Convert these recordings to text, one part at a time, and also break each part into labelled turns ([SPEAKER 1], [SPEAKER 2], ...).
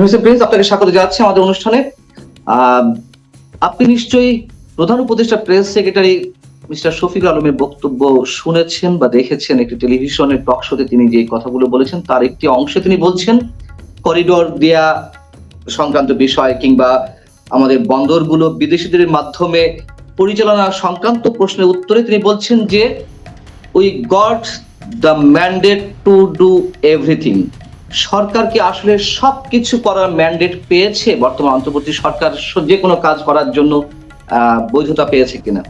[SPEAKER 1] Mister আপনাকে স্বাগত জানাচ্ছি আমাদের অনুষ্ঠানে। আপনি নিশ্চয়ই প্রধান উপদেষ্টা প্রেস সেক্রেটারি মিস্টার শফিক আলমের বক্তব্য শুনেছেন বা দেখেছেন একটি টেলিভিশনের টক শোতে তিনি যে কথাগুলো বলেছেন, তার একটি অংশে তিনি বলছেন করিডোর দেয়া সংক্রান্ত বিষয় কিংবা আমাদের বন্দরগুলো বিদেশিদের মাধ্যমে পরিচালনা সংক্রান্ত প্রশ্নের উত্তরে তিনি বলছেন যে we got the mandate to do everything সরকার কি আসলে সবকিছু করার ম্যান্ডেট পেয়েছে? বর্তমান অন্তর্বর্তী সরকার স- যে কোনো কাজ করার জন্য বৈধতা পেয়েছে কিনা?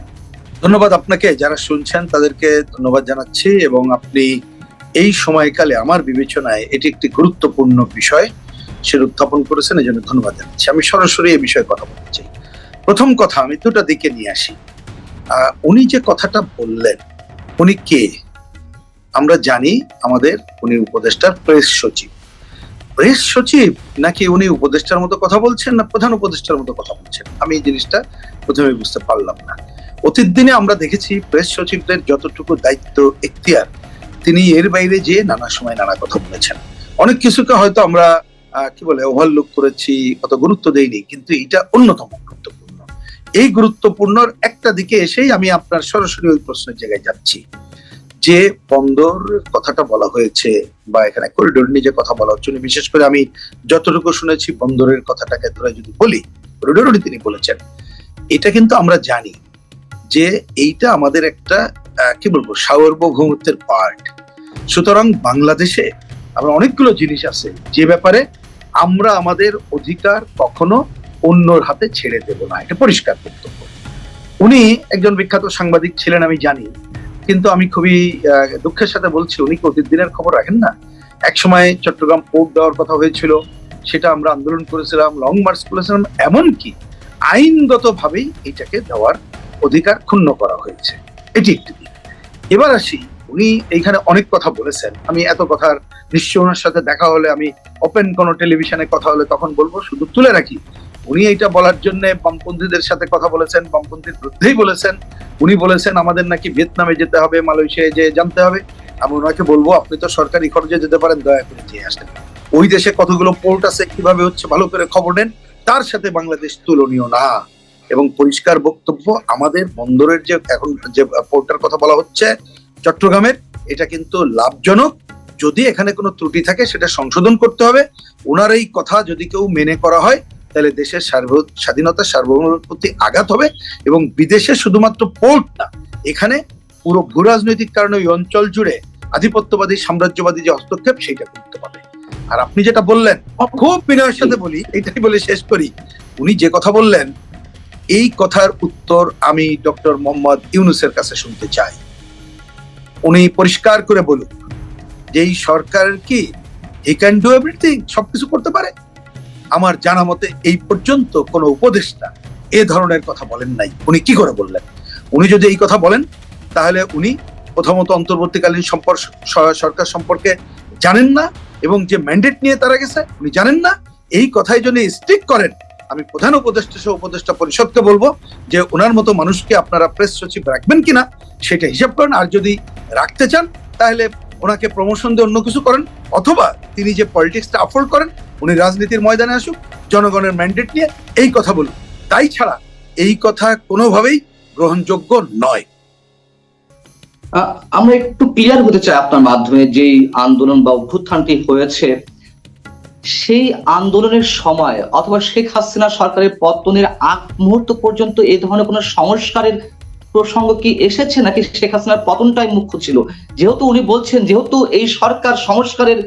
[SPEAKER 2] ধন্যবাদ আপনাকে। যারা শুনছেন তাদেরকে ধন্যবাদ জানাচ্ছি এবং আপনি এই সময়কালে আমার বিবেচনায় এটি একটি গুরুত্বপূর্ণ বিষয়। সেটা উত্থাপন করেছেন এই জন্য ধন্যবাদ জানাচ্ছি। আমি সরাসরি এই বিষয়ে কথা বলতে চাই। প্রথম কথা, আমি দুটা দিকে নিয়ে আসি। উনি যে কথাটা বললেন, উনি কে? আমরা জানি আমাদের, উনি উপদেষ্টার প্রেস সচিব। প্রেস সচিব নাকি উনি উপদেষ্টার মতো কথা বলছেন না প্রধান উপদেষ্টার মতো কথা বলছেন? আমি এই জিনিসটা প্রথমে বুঝতে পারলাম না। অতীত দিনে আমরা দেখেছি প্রেস সচিবদের যতটুকু দায়িত্ব, এখতিয়ার, তিনি এর বাইরে যে নানা সময় নানা কথা বলেছেন। অনেক কিছুকে হয়তো আমরা কি বলে ওভারলুক করেছি, অত গুরুত্ব দেইনি, কিন্তু এটা অন্যতম গুরুত্বপূর্ণ। এই গুরুত্বপূর্ণর একটা দিকে এসেই আমি আপনার সরাসরি ওই প্রশ্নের জায়গায় যাচ্ছি। যে বন্দর কথাটা বলা হয়েছে বা এখানে করিডোর নিয়ে যে কথা বলা হচ্ছে বিশেষ করে আমি যতটুকু শুনেছি বন্দরের কথাটাকে ধরে যদি বলি করিডোর তিনি বলেছেন, এটা কিন্তু আমরা জানি যে এইটা আমাদের একটা কি বলব, সার্বভৌমত্বের পার্ট সুতরাং বাংলাদেশে আমরা অনেকগুলো জিনিস আছে, যে ব্যাপারে আমরা আমাদের অধিকার কখনো অন্যর হাতে ছেড়ে দেব না। এটা পরিষ্কার বক্তব্য। উনি একজন বিখ্যাত সাংবাদিক ছিলেন, আমি জানি। কিন্তু আমি খুবই দুঃখের সাথে বলছি, উনি কি অতীত দিনের খবর রাখেন না? এক সময় চট্টগ্রাম পোর্ট দেওয়ার কথা হয়েছিল, সেটা আমরা আন্দোলন করেছিলাম, লং মার্চ করেছিলাম, এমনকি আইনগত ভাবেই এটাকে দেওয়ার অধিকার ক্ষুণ্ণ করা হয়েছে। এটি একটি দিক। এবার আসি, উনি এইখানে অনেক কথা বলেছেন। আমি এত কথার নিশ্চয় ওনার সাথে দেখা হলে আমি ওপেন কোনো টেলিভিশনে কথা হলে তখন বলব, শুধু তুলে রাখি। উনি এইটা বলার জন্য বামপন্থীদের সাথে কথা বলেছেন, বামপন্থীর বিরুদ্ধেই বলেছেন। উনি বলেছেন, আমাদের নাকি ভিয়েতনামে যেতে হবে, মালয়েশিয়ায় যে জানতে হবে। আমি ওনাকে বলব, আপনি তো সরকারি খরচে যেতে পারেন, দয়া করে যেয়ে আসেন। ওই দেশে কতগুলো পোর্ট আছে, কীভাবে হচ্ছে, ভালো করে খবর নেন, তার সাথে বাংলাদেশ তুলনীয় না। এবং পরিষ্কার বক্তব্য, আমাদের বন্দরের যে এখন যে পোর্টটার কথা বলা হচ্ছে, চট্টগ্রামের, এটা কিন্তু লাভজনক। যদি এখানে কোনো ত্রুটি থাকে, সেটা সংশোধন করতে হবে। ওনার এই কথা যদি কেউ মেনে করা হয় তাহলে দেশের সার্ব স্বাধীনতা সার্বভৌমের প্রতি আঘাত হবে এবং বিদেশে শুধুমাত্র পোর্ট না এখানে পুরো ভূ রাজনৈতিক কারণে ওই অঞ্চল জুড়ে আধিপত্যবাদী সাম্রাজ্যবাদী যে হস্তক্ষেপ সেইটা করতে পারে আর আপনি যেটা বললেন খুব বিনয়ের সাথে বলি এটাই বলে শেষ করি। উনি যে কথা বললেন এই কথার উত্তর আমি ডক্টর মোহাম্মদ ইউনুসের কাছে শুনতে চাই। উনি পরিষ্কার করে বলুন যে এই সরকার কি হি ক্যান ডু এভরিথিং সবকিছু করতে পারে? আমার জানা মতে এই পর্যন্ত কোনো উপদেষ্টা এ ধরনের কথা বলেন নাই। উনি কি করে বললেন? উনি যদি এই কথা বলেন, তাহলে উনি প্রথমত অন্তর্বর্তীকালীন সম্পর্ক সরকার সম্পর্কে জানেন না এবং যে ম্যান্ডেট নিয়ে তারা গেছে, উনি জানেন না। এই কথাই যদি স্টিক করেন, আমি প্রধান উপদেষ্টা সহ উপদেষ্টা পরিষদকে বলব যে ওনার মতো মানুষকে আপনারা প্রেস সচিব রাখবেন কিনা, সেটা হিসাব করেন। আর যদি রাখতে চান, তাহলে ওনাকে প্রমোশন দিয়ে অন্য কিছু করেন, অথবা তিনি যে পলিটিক্সটা আফোর্ড করেন, উনি রাজনীতির ময়দানে আসুক, জনগণের ম্যান্ডেট নিয়ে এই কথা বলুন। তাই ছাড়া এই কথা কোনোভাবেই গ্রহণযোগ্য নয়।
[SPEAKER 1] আমরা একটু ক্লিয়ার হতে চাই আপনার মাধ্যমে যেই আন্দোলন বা অভ্যুত্থানটি হয়েছে। সেই আন্দোলনের সময় অথবা শেখ হাসিনা সরকারের পতনের আগ মুহূর্ত পর্যন্ত এই ধরনের কোনো সংস্কারের প্রসঙ্গ কি এসেছে নাকি শেখ হাসিনার পতনটাই মুখ্য ছিল যেহেতু উনি বলছেন, যেহেতু এই সরকার সংস্কারের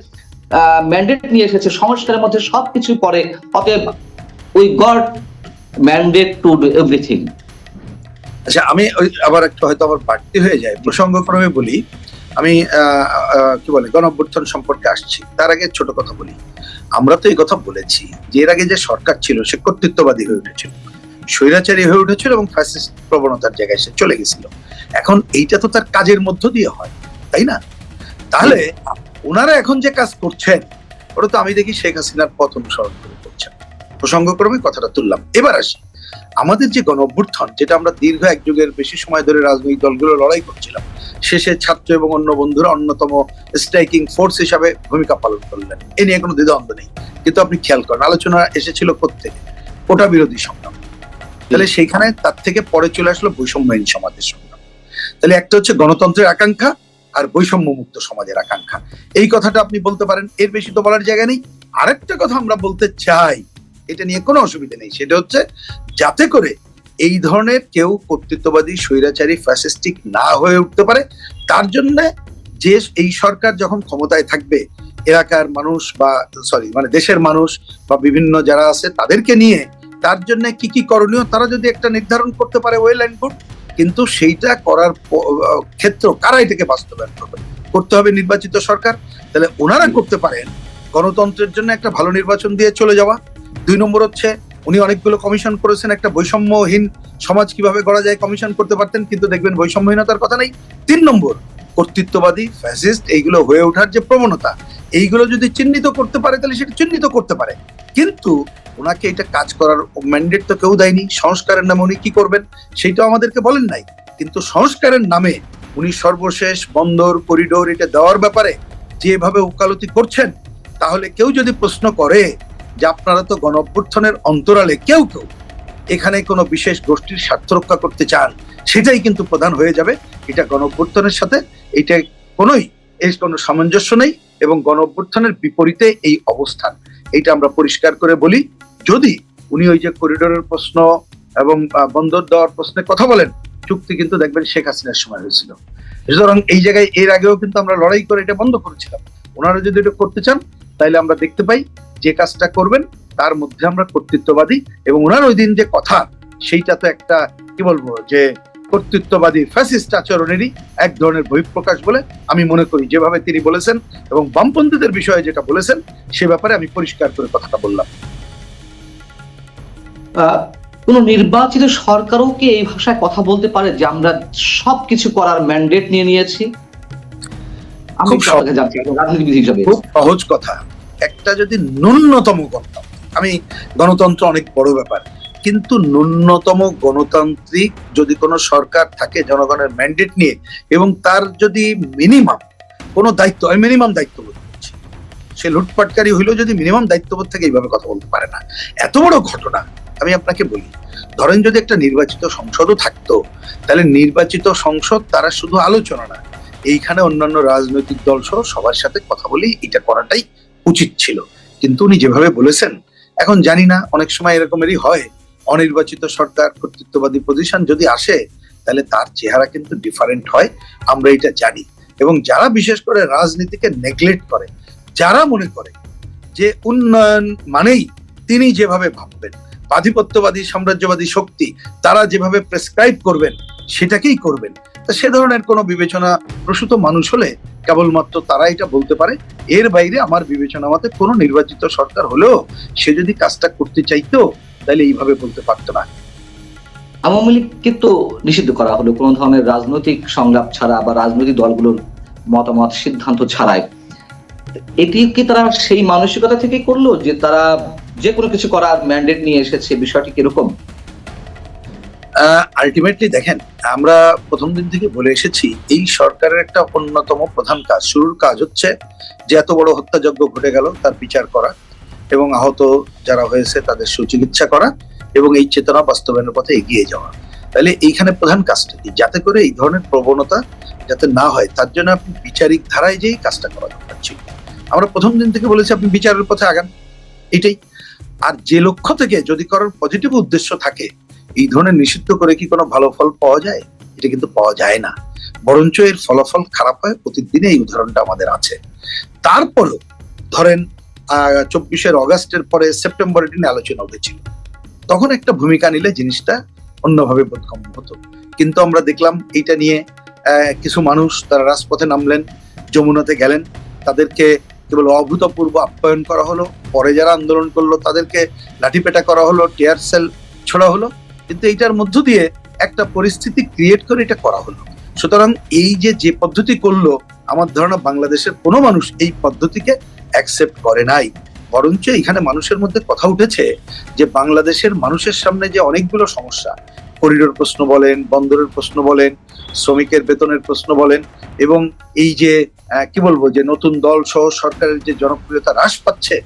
[SPEAKER 1] ম্যান্ডেট নিয়ে এসেছে, সংস্কারের মধ্যে সবকিছু পরে অতএব we got mandate to do everything
[SPEAKER 2] আচ্ছা আমি আবার একটু হয়তো আবার বাড়তি হয়ে যায়। প্রসঙ্গক্রমে বলি, আমি কি বলে, গণঅভ্যুত্থান সম্পর্কে আসছি। তার আগে ছোট কথা বলি। আমরা তো এই কথা বলেছি যে এর আগে যে সরকার ছিল সে কর্তৃত্ববাদী হয়ে উঠেছিল। স্বৈরাচারী হয়ে উঠেছিল এবং ফ্যাসিস্ট প্রবণতার জায়গায় সে চলে গেছিল। এখন এইটা তো তার কাজের মধ্য দিয়ে হয়, তাই না? তাহলে ওনারা এখন যে কাজ করছেন, ওটা তো আমি দেখি শেখ হাসিনার পথ অনুসরণ করে করছেন। প্রসঙ্গক্রমে কথাটা তুললাম। এবার আসি। আমাদের যে গণ অভ্যুত্থান, যেটা আমরা দীর্ঘ এক যুগের বেশি সময় ধরে রাজনৈতিক দলগুলো লড়াই করছিলাম, শেষে ছাত্র এবং অন্য বন্ধুরা অন্যতম স্ট্রাইকিং ফোর্স হিসাবে ভূমিকা পালন করলেন। এ নিয়ে কোনো দ্বিধাদ্বন্দ্ব নেই। কিন্তু আপনি খেয়াল করেন, আলোচনা এসেছিল কোথেকে কোটা বিরোধী সংগ্রাম। তাহলে সেইখানে তার থেকে পরে চলে আসলো বৈষম্যহীন সমাজের সংগ্রাম তাহলে একটা হচ্ছে গণতন্ত্রের আকাঙ্ক্ষা আর বৈষম্য মুক্ত সমাজের আকাঙ্ক্ষা। এই কথাটা আপনি বলতে পারেন, এর বেশি তো বলার জায়গা নেই। আরেকটা কথা আমরা বলতে চাই, এটা নিয়ে কোনো অসুবিধা নেই, সেটা হচ্ছে যাতে করে এই ধরনের কেউ কর্তৃত্ববাদী, স্বৈরাচারী, ফ্যাসিস্টিক না হয়ে উঠতে পারে, তার জন্য যে এই সরকার যখন ক্ষমতায় থাকবে, এলাকার মানুষ বা সরি মানে দেশের মানুষ বা বিভিন্ন যারা আছে, তাদেরকে নিয়ে তার জন্য কি কি করণীয়, তারা যদি একটা নির্ধারণ করতে পারে ওয়েল অ্যান্ড গুড কিন্তু সেইটা করার ক্ষেত্র কারা এটাকে বাস্তবায়ন করবে? করতে হবে নির্বাচিত সরকার। তাহলে ওনারা করতে পারেন গণতন্ত্রের জন্য একটা ভালো নির্বাচন দিয়ে চলে যাওয়া। দুই নম্বর হচ্ছে, উনি অনেকগুলো কমিশন করেছেন, একটা বৈষম্যহীন সমাজ কীভাবে গড়া যায় কমিশন করতে পারতেন, কিন্তু দেখবেন বৈষম্যহীনতার কথা নেই। তিন নম্বর, কর্তৃত্ববাদী ফ্যাসিস্ট এইগুলো হয়ে ওঠার যে প্রবণতা, এইগুলো যদি চিহ্নিত করতে পারে, তাহলে সেটা চিহ্নিত করতে পারে। কিন্তু ওনাকে এটা কাজ করার ম্যান্ডেট তো কেউ দেয়নি, সংস্কারের নামে উনি কি করবেন সেইটাও আমাদেরকে বলেন নাই। কিন্তু সংস্কারের নামে উনি সর্বশেষ বন্দর, করিডোর এটা দেওয়ার ব্যাপারে যেভাবে উকালতি করছেন, তাহলে কেউ যদি প্রশ্ন করে যে আপনারা তো গণ অন্তরালে কেউ কেউ এখানে কোনো বিশেষ গোষ্ঠীর স্বার্থ রক্ষা করতে চান, সেটাই কিন্তু প্রধান হয়ে যাবে। এটা গণ সাথে, এটা কোনোই, এর কোনো সামঞ্জস্য নেই এবং গণ বিপরীতে এই অবস্থান। এটা আমরা পরিষ্কার করে বলি যদি উনি ওই যে করিডোরের প্রশ্ন এবং বন্দর দেওয়ার প্রশ্নে কথা বলেন, চুক্তি কিন্তু দেখবেন শেখ হাসিনার সময় হয়েছিল। সুতরাং এই জায়গায় এর আগেও কিন্তু আমরা লড়াই করে এটা বন্ধ করেছিলাম। ওনারা যদি এটা করতে চান তাহলে আমরা দেখতে পাই যে কাজটা করবেন, তার মধ্যে আমরা কর্তৃত্ববাদী এবং ওনার ওই দিন যে কথা, সেইটা তো একটা, কি বলব, যে কর্তৃত্ববাদী ফ্যাসিস্ট আচরণেরই এক ধরনের বহিঃপ্রকাশ বলে আমি মনে করি। যেভাবে তিনি বলেছেন এবং বামপন্থীদের বিষয়ে যেটা বলেছেন, সে ব্যাপারে আমি পরিষ্কার করে কথাটা বললাম।
[SPEAKER 1] কোন নির্বাচিত সরকারও কি এই ভাষায় কথা বলতে পারে যে আমরা সবকিছু করার ম্যান্ডেট নিয়ে নিয়েছি?
[SPEAKER 2] খুব
[SPEAKER 1] রাজনীতিবিদ হিসাবে।
[SPEAKER 2] খুব সহজ কথা। একটা যদি ন্যূনতম আমি গণতন্ত্র অনেক বড় ব্যাপার কিন্তু ন্যূনতম গণতান্ত্রিক যদি কোনো সরকার থাকে জনগণের ম্যান্ডেট নিয়ে এবং তার যদি মিনিমাম কোনো দায়িত্ব আমি মিনিমাম দায়িত্ববোধ করছি সে লুটপাটকারী হইলেও যদি মিনিমাম দায়িত্ববোধ থেকে এইভাবে কথা বলতে পারে না। এত বড় ঘটনা আমি আপনাকে বলি, ধরেন যদি একটা নির্বাচিত সংসদও থাকতো, তাহলে নির্বাচিত সংসদ তারা শুধু আলোচনা না, এইখানে অন্যান্য রাজনৈতিক দল সহ সবার সাথে কথা বলি এটা করাটাই উচিত ছিল। কিন্তু উনি যেভাবে বলেছেন, এখন জানি না, অনেক সময় এরকমেরই হয়, অনির্বাচিত সরকার, কর্তৃত্ববাদী পজিশন যদি আসে, তাহলে তার চেহারা কিন্তু ডিফারেন্ট হয়, আমরা এটা জানি। এবং যারা বিশেষ করে রাজনীতিকে নেগলেক্ট করে, যারা মনে করে যে উন্নয়ন মানেই তিনি যেভাবে ভাববেন আধিপত্যবাদী, সাম্রাজ্যবাদী শক্তি তারা যেভাবে প্রেসক্রাইব করবেন, সেটাকেই করবেন। সে ধরনের কোনো বিবেচনা প্রসূত মানুষ হলে কেবলমাত্র তারা এটা বলতে পারে। এর বাইরে আমার বিবেচনা মতে কোনো নির্বাচিত সরকার হলেও সে যদি কাজটা করতে চাইতো, তাহলে এইভাবে বলতে পারতো না।
[SPEAKER 1] আওয়ামী লীগকে তো নিষিদ্ধ করা হলো, কোনো ধরনের রাজনৈতিক সংলাপ ছাড়া বা রাজনৈতিক দলগুলোর মতামত, সিদ্ধান্ত ছাড়াই। এটি কি তারা সেই মানসিকতা থেকে করল যে তারা যে কোনো কিছু করার ম্যান্ডেট নিয়ে এসেছে, বিষয়টি কীরকম?
[SPEAKER 2] আলটিমেটলি দেখেন, আমরা প্রথম দিন থেকে বলে এসেছি, এই সরকারের একটা অন্যতম প্রধান কাজ, শুরুর কাজ হচ্ছে যে এত বড় হত্যাযজ্ঞ ঘটে গেল তার বিচার করা এবং আহত যারা হয়েছে তাদের সুচিকিৎসা করা এবং এই চেতনা বাস্তবায়নের পথে এগিয়ে যাওয়া। তাহলে এইখানে প্রধান কাজটা কি? যাতে করে এই ধরনের প্রবণতা যাতে না হয়, তার জন্য আপনি বিচারিক ধারায় যেই কাজটা করা দরকার ছিল। আমরা প্রথম দিন থেকে বলেছি আপনি বিচারের পথে আগান, এটাই। আর যে লক্ষ্য থেকে যদি কারোর পজিটিভ উদ্দেশ্য থাকে, এই ধরনের নিষিদ্ধ করে কি কোনো ভালো ফল পাওয়া যায়? এটা কিন্তু পাওয়া যায় না। বরঞ্চ এর ফলাফল খারাপ হয় প্রতিদিনে এই উদাহরণটা আমাদের আছে। তারপরও ধরেন চব্বিশের অগাস্টের পরে সেপ্টেম্বর এটি নিয়ে আলোচনা উঠেছিল তখন একটা ভূমিকা নিলে জিনিসটা অন্যভাবে বোধগম্য হতো। কিন্তু আমরা দেখলাম এইটা নিয়ে কিছু মানুষ তারা রাজপথে নামলেন, যমুনাতে গেলেন। তাদেরকে কেবল অভূতপূর্ব আপ্যায়ন করা হলো। পরে যারা আন্দোলন করল, তাদেরকে লাঠিপেটা করা হলো, টিয়ার সেল ছোড়া হলো। কিন্তু এইটার মধ্য দিয়ে একটা পরিস্থিতি ক্রিয়েট করে এটা করা হলো। সুতরাং এই যে যে পদ্ধতি করল, আমার ধারণা বাংলাদেশের কোনো মানুষ এই পদ্ধতিকে অ্যাকসেপ্ট করে নাই। বরঞ্চ এখানে মানুষের মধ্যে কথা উঠেছে যে, বাংলাদেশের মানুষের সামনে যে অনেকগুলো সমস্যা করিডোর প্রশ্ন বলেন, বন্দরের প্রশ্ন বলেন, শ্রমিকের বেতনের প্রশ্ন বলেন এবং এই যে কি বলব, যে নতুন দল সহ সরকারের যে জনপ্রিয়তা হ্রাস পাচ্ছে,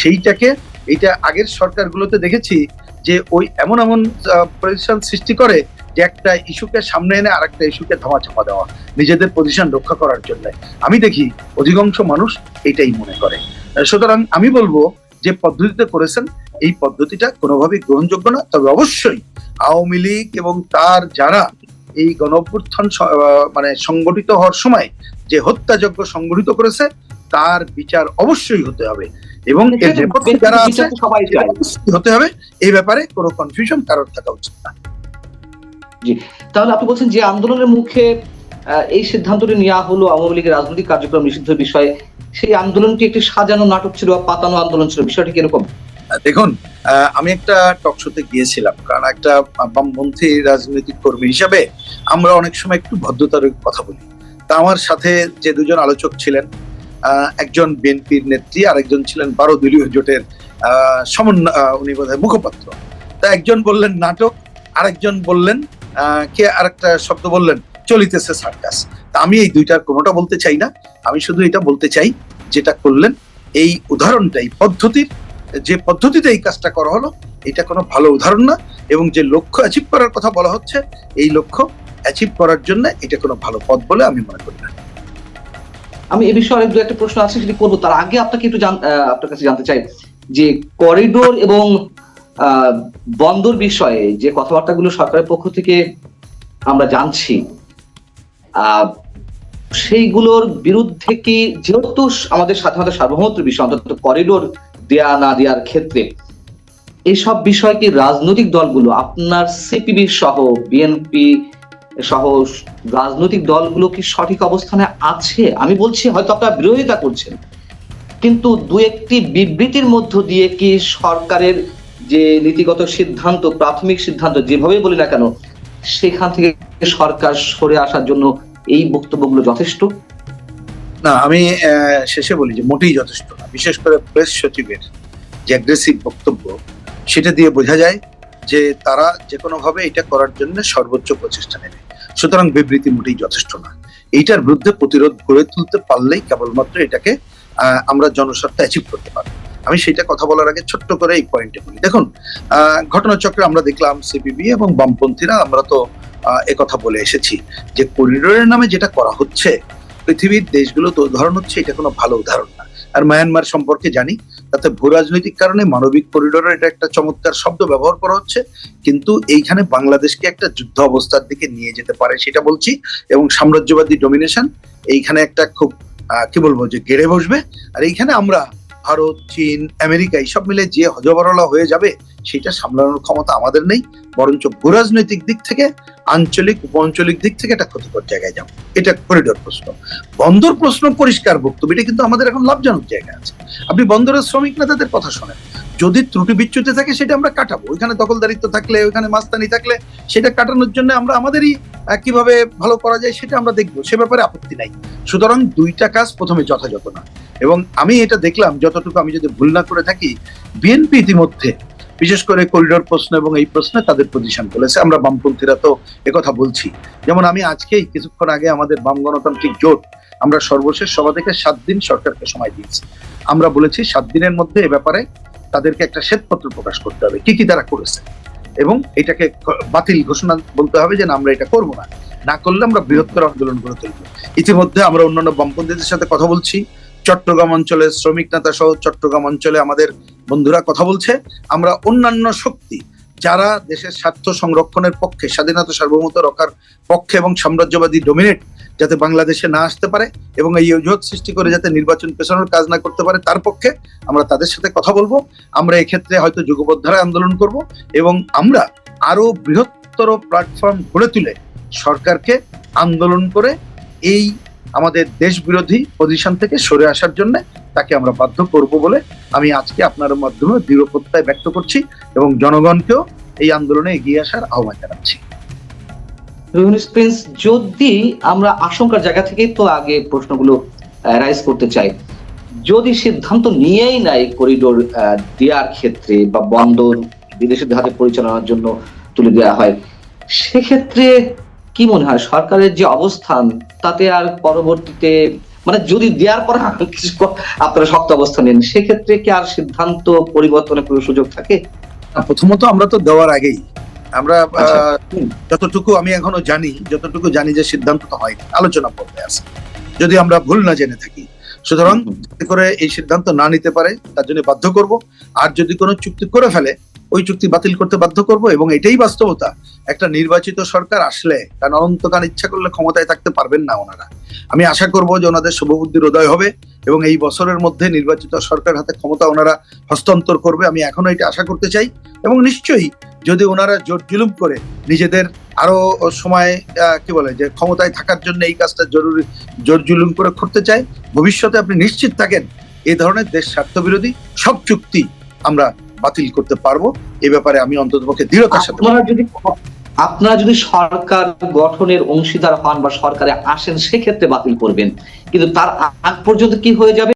[SPEAKER 2] সেইটাকে, এইটা আগের সরকারগুলোতে দেখেছি যে ওই এমন এমন পজিশন সৃষ্টি করে যে একটা ইস্যুকে সামনে এনে আরেকটা ইস্যুকে ধামাচাপা দেওয়া, নিজেদের পজিশন রক্ষা করার জন্য। আমি দেখি অধিকাংশ মানুষ এটাই মনে করে। সুতরাং আমি বলব যে পদ্ধতিতে করেছেন, এই পদ্ধতিটা কোনোভাবেই গ্রহণযোগ্য না, তবে অবশ্যই আওয়ামী লীগ এবং তার যারা এই গণ অভ্যুত্থান স- আহ, মানে সংগঠিত হওয়ার সময় যে হত্যাযজ্ঞ সংগঠিত করেছে তার বিচার অবশ্যই হতে হবে। এবং এর নেপথ্যে যারা আছে
[SPEAKER 1] সবাই
[SPEAKER 2] হতে হবে। এই ব্যাপারে কোনো কনফিউশন কারোর থাকা উচিত না।
[SPEAKER 1] তাহলে আপনি বলছেন যে আন্দোলনের মুখে এই সিদ্ধান্তটি নেওয়া হলো আওয়ামী লীগের রাজনৈতিক কার্যক্রম নিষিদ্ধ বিষয়ে। সেই আন্দোলনটি একটি সাজানো নাটক ছিল বা পাতানো আন্দোলন ছিল। বিষয়টি কীরকম?
[SPEAKER 2] দেখুন আমি একটা টক শোতে গিয়েছিলাম, কারণ একটা বামপন্থী রাজনৈতিক কর্মী হিসাবে আমরা অনেক সময় একটু ভদ্রতার কথা বলি। তা আমার সাথে যে দুজন আলোচক ছিলেন একজন বিএনপির নেত্রী আর একজন ছিলেন বারো দলীয় জোটের সমন্বয় উনি বোধহয় মুখপাত্র। তা একজন বললেন নাটক, আরেকজন বললেন কে আরেকটা শব্দ বললেন, চলিতেছে সার্কাস তা আমি এই দুইটার কোনোটা বলতে চাই না, আমি শুধু এটা বলতে চাই, যেটা করলেন এই উদাহরণটাই পদ্ধতির যে পদ্ধতিতে এই কাজটা করা হলো, এটা কোনো ভালো উদাহরণ না। এবং যে লক্ষ্য অ্যাচিভ করার কথা বলা হচ্ছে, এই লক্ষ্য অ্যাচিভ করার জন্য এটা কোনো ভালো পথ বলে আমি মনে করি না।
[SPEAKER 1] আমি এই বিষয়ে আরেক দু একটা প্রশ্ন আছে, সেটি করব। তার আগে আপনাকে একটু আপনার কাছে জানতে চাই যে করিডোর এবং বন্দর বিষয়ে যে কথাবার্তাগুলো সরকারের পক্ষ থেকে আমরা জানছি সেইগুলোর বিরুদ্ধে কি যেহেতু আমাদের সাধারণত সার্বভৌমত্ব বিষয় অন্তত করিডোর দেয়া না দেওয়ার ক্ষেত্রে এইসব বিষয় কি রাজনৈতিক দলগুলো, আপনার সিপিবি সহ বিএনপি সহ রাজনৈতিক দলগুলো কি সঠিক অবস্থানে আছে? আমি বলছি হয়তো আপনারা বিরোধিতা করছেন, কিন্তু দু একটি বিবৃতির মধ্য দিয়ে কি সরকারের যে নীতিগত সিদ্ধান্ত, প্রাথমিক সিদ্ধান্ত, যেভাবে বলি না কেন, সেখান থেকে সরকার সরে আসার জন্য এই বক্তব্যগুলো যথেষ্ট?
[SPEAKER 2] না, আমি শেষে বলি যে মোটেই যথেষ্ট না। বিশেষ করে প্রেস সচিবের যে অ্যাগ্রেসিভ বক্তব্য, সেটা দিয়ে বোঝা যায় যে তারা যে কোনো ভাবে এটা করার জন্য সর্বোচ্চ প্রচেষ্টা নেবে। সুতরাং বিবৃতি মোটেই যথেষ্ট না। এইটার বিরুদ্ধে প্রতিরোধ গড়ে তুলতে পারলেই কেবলমাত্র এটাকে আমরা জনস্বার্থে অ্যাচিভ করতে পারব। আমি সেটা কথা বলার আগে ছোট্ট করে এই পয়েন্টে বলি। দেখুন ঘটনাচক্রে আমরা দেখলাম সিপিবি এবং বামপন্থীরা, আমরা তো একথা বলে এসেছি যে করিডোরের নামে যেটা করা হচ্ছে পৃথিবীর দেশগুলো তো উদাহরণ হচ্ছে এটা কোনো ভালো উদাহরণ না। আর মায়ানমার সম্পর্কে জানি, তাতে ভূ রাজনৈতিক কারণে মানবিক করিডোরের এটা একটা চমৎকার শব্দ ব্যবহার করা হচ্ছে, কিন্তু এইখানে বাংলাদেশকে একটা যুদ্ধ অবস্থার দিকে নিয়ে যেতে পারে সেটা বলছি, এবং সাম্রাজ্যবাদী ডমিনেশন এইখানে একটা খুব কি বলব যে গেড়ে বসবে, আর এইখানে আমরা ভারত, চীন, আমেরিকা, এইসব মিলে যে হজবরলা হয়ে যাবে সেটা সামলানোর ক্ষমতা আমাদের নেই, বরঞ্চ ভূ রাজনৈতিক দিক থেকে, আঞ্চলিক উপ আঞ্চলিক দিক থেকে একটা ক্ষতিকর জায়গায় যাব। এটা করিডোর প্রশ্ন। বন্দর প্রশ্ন পরিষ্কার বক্তব্য এটা কিন্তু আমাদের এখন লাভজনক জায়গা আছে। আপনি বন্দরের শ্রমিক নেতাদের কথা শোনেন। যদি ত্রুটি বিচ্যুতি থাকে, সেটা আমরা কাটাবো। ওইখানে দখলদারিত্ব থাকলে, ওইখানে মাস্তানি থাকলে, সেটা কাটানোর জন্য আমরা আমাদেরই কীভাবে ভালো করা যায়, সেটা আমরা দেখব। সে ব্যাপারে আপত্তি নাই। সুতরাং দুইটা কাজ প্রথমে যথাযথ না। এবং আমি এটা দেখলাম, যতটুকু আমি যদি ভুল না করে থাকি, বিএনপি ইতিমধ্যে বিশেষ করে করিডোর প্রশ্ন এবং এই প্রশ্নে তাদের পজিশন বলেছে। আমরা বামপন্থীরা তো একথা বলছি। যেমন আমি আজকেই কিছুক্ষণ আগে আমাদের বাম গণতান্ত্রিক জোট, আমরা সর্বশেষ সভা থেকে সাত দিন সরকারকে সময় দিয়েছি। আমরা বলেছি সাত দিনের মধ্যে এ ব্যাপারে তাদেরকে একটা শ্বেতপত্র প্রকাশ করতে হবে। কি কি তারা করেছে? এবং এটাকে বাতিল ঘোষণা বলতে হবে যে না, আমরা এটা করব না। না করলে আমরা বৃহত্তর আন্দোলন গড়ে তুলবো। ইতিমধ্যে আমরা অন্যান্য বামপন্থীদের সাথে কথা বলছি। চট্টগ্রাম অঞ্চলে শ্রমিক নেতা সহ চট্টগ্রাম অঞ্চলে আমাদের বন্ধুরা কথা বলছে, আমরা অন্যান্য শক্তি যারা দেশের স্বার্থ সংরক্ষণের পক্ষে, স্বাধীনতা সার্বভৌমত্ব রক্ষার পক্ষে এবং সাম্রাজ্যবাদী ডোমিনেট যাতে বাংলাদেশে না আসতে পারে এবং এই অজুহাত সৃষ্টি করে যাতে নির্বাচন পেছানোর কাজ না করতে পারে, তার পক্ষে আমরা তাদের সাথে কথা বলব। আমরা এক্ষেত্রে হয়তো যুগবদ্ধারায় আন্দোলন করব এবং আমরা আরও বৃহত্তর প্ল্যাটফর্ম গড়ে তুলে সরকারকে আন্দোলন করে এই আমাদের দেশ বিরোধী পজিশন থেকে সরে আসার জন্য তাকে আমরা বাধ্য করব বলে আমি আজকে আপনার মাধ্যমে দৃঢ় প্রত্যয় ব্যক্ত করছি এবং জনগণকেও এই আন্দোলনে এগিয়ে আসার আহ্বান জানাচ্ছি।
[SPEAKER 1] যদি আমরা আশঙ্কার জায়গা থেকেই তো আগে প্রশ্নগুলো রাইজ করতে চাই, যদি সিদ্ধান্ত নিয়েই নাই করিডোর দেওয়ার ক্ষেত্রে বা বন্দর বিদেশের হাতে পরিচালনার জন্য তুলে দেওয়া হয়, সেক্ষেত্রে কি মনে হয়? সরকারের যে অবস্থান তাতে আর পরবর্তীতে মানে যদি দেওয়ার পর কিছু আপনারা শক্ত অবস্থান নেন সেক্ষেত্রে কি আর সিদ্ধান্ত পরিবর্তনের কোনো সুযোগ থাকে?
[SPEAKER 2] প্রথমত আমরা তো দেওয়ার আগেই। আমরা
[SPEAKER 1] আচ্ছা।
[SPEAKER 2] যতটুকু আমি এখনও জানি যতটুকু জানি যে সিদ্ধান্ত তো হয়নি আলোচনা পর্বে আছে। যদি আমরা ভুল না জেনে থাকি সুতরাং করে এই সিদ্ধান্ত না নিতে পারে তার জন্য বাধ্য করব। আর যদি কোনো চুক্তি করে ফেলে ওই চুক্তি বাতিল করতে বাধ্য করব এবং এটাই বাস্তবতা। একটা নির্বাচিত সরকার আসলে কারণ অনন্তকাল ইচ্ছা করলে ক্ষমতায় থাকতে পারবেন না ওনারা। আমি আশা করব যে ওনাদের শুভবুদ্ধির উদয় হবে এবং এই বছরের মধ্যে নির্বাচিত সরকার হাতে ক্ষমতা ওনারা হস্তান্তর করবে। আমি এখনও এটা আশা করতে চাই এবং নিশ্চয়ই যদি ওনারা জোর জুলুম করে নিজেদের আরও সময় কি বলে যে ক্ষমতায় থাকার জন্য এই কাজটা জরুরি, জোর জুলুম করে করতে চায়, ভবিষ্যতে আপনি নিশ্চিত থাকেন এই ধরনের দেশ স্বার্থবিরোধী সব চুক্তি আমরা বাতিল করতে পারব, এ ব্যাপারে আমি অন্ততপক্ষে দৃঢ়তার সাথে
[SPEAKER 1] আপনারা যদি আপনারা যদি সরকার গঠনের অংশীদার হন বা সরকারে আসেন, সেক্ষেত্রে বাতিল করবেন। কিন্তু তার আগ পর্যন্ত কি হয়ে যাবে?